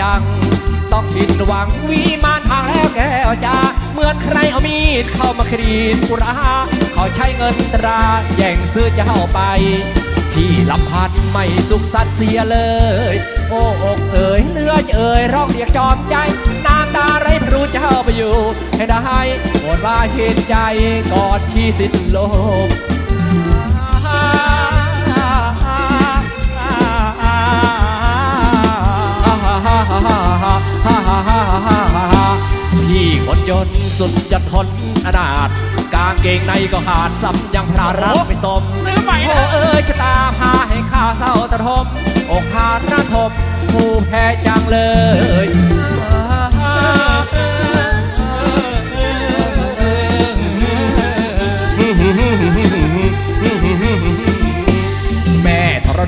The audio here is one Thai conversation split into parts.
จัง ต้องผิดหวังวิมานทางแล้วแก้วจ้าเหมือนใครเอามีดเข้ามาครีดกุราเขาใช้เงินตราแย่งซื้อเจ้าไปพี่ลำพันไม่สุขสันต์เสียเลย โอ้อกเอ๋ยเลือดเอ๋ยร้องเรียกจอมใจ น้ำตาไรพรูเจ้าไปอยู่ ให้ได้โปรดว่าเห็นใจก่อนที่สิ้นลก สุดจะทนอนาถกางเกงในก็ขาดซ้ำยังพระรักไม่สมซื้อใหม่โอ้นะเอ้ยชะตาพาให้ข้าเศร้าตระทมอกขาดระทมผู้แพ้จังเลย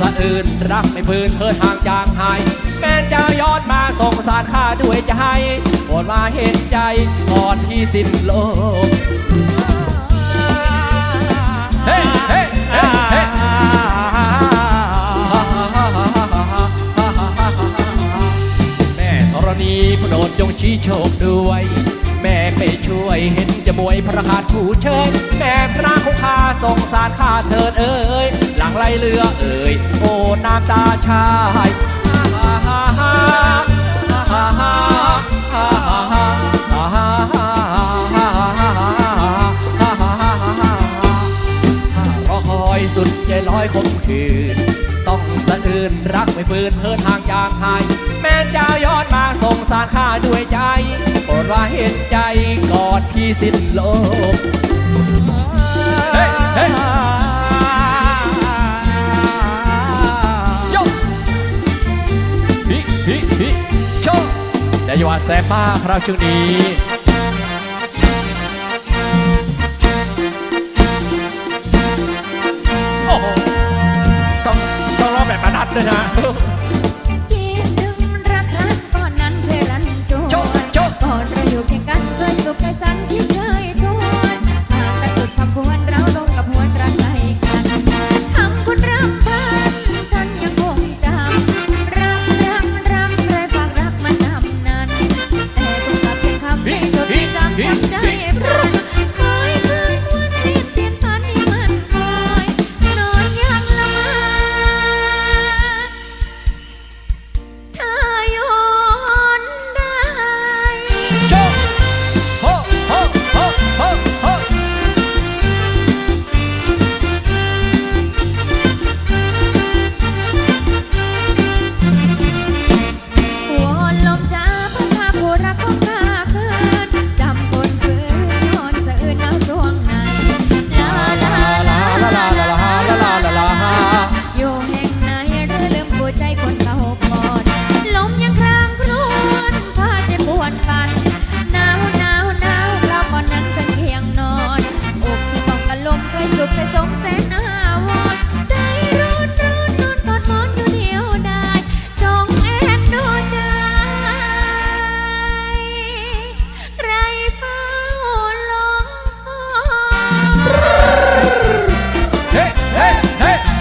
สะอื่นรักไม่พื้นเพินห่างจางหาย แม่เจ้าย้อนมาส่งสารข้าด้วยใจโปรดมาเห็นใจก่อนที่สิ้นโลกเฮ้เฮ้เฮ้เฮ้แม่ธรณีโปรดจงชี้โชคด้วย แม่ไปช่วยเห็นจะบวยพระคาดผู้เชยแม่ร่างคาสงสารข้าเถิดเอ่ยหลังไรเรือเอ่ยโอ้น้ำตาชายรอคอยสุดใจลอยคมคืน ต้องสะอื่นรักไม่ฟื้นเพื่อทางย่างหาย แม่เจ้ายอดมาสงสารข้าด้วยใจ ปรดว่าเห็นใจก่อนที่สิ้นโลกเฮ้เฮ้โยฮิฮิฮิโชแต่อย่าว่าแสบมากครับช่วงนี้โอ้โหต้องต้องร้องแบบประนัดด้วยนะ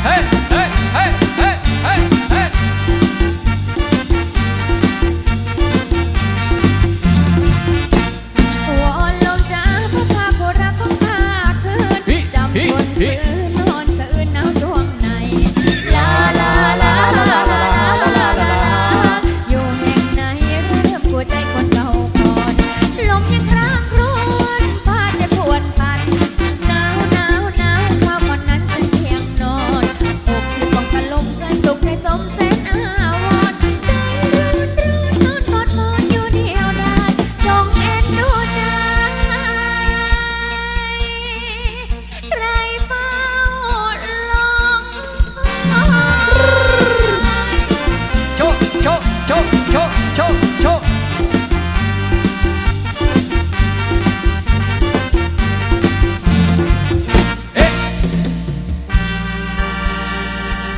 嘿。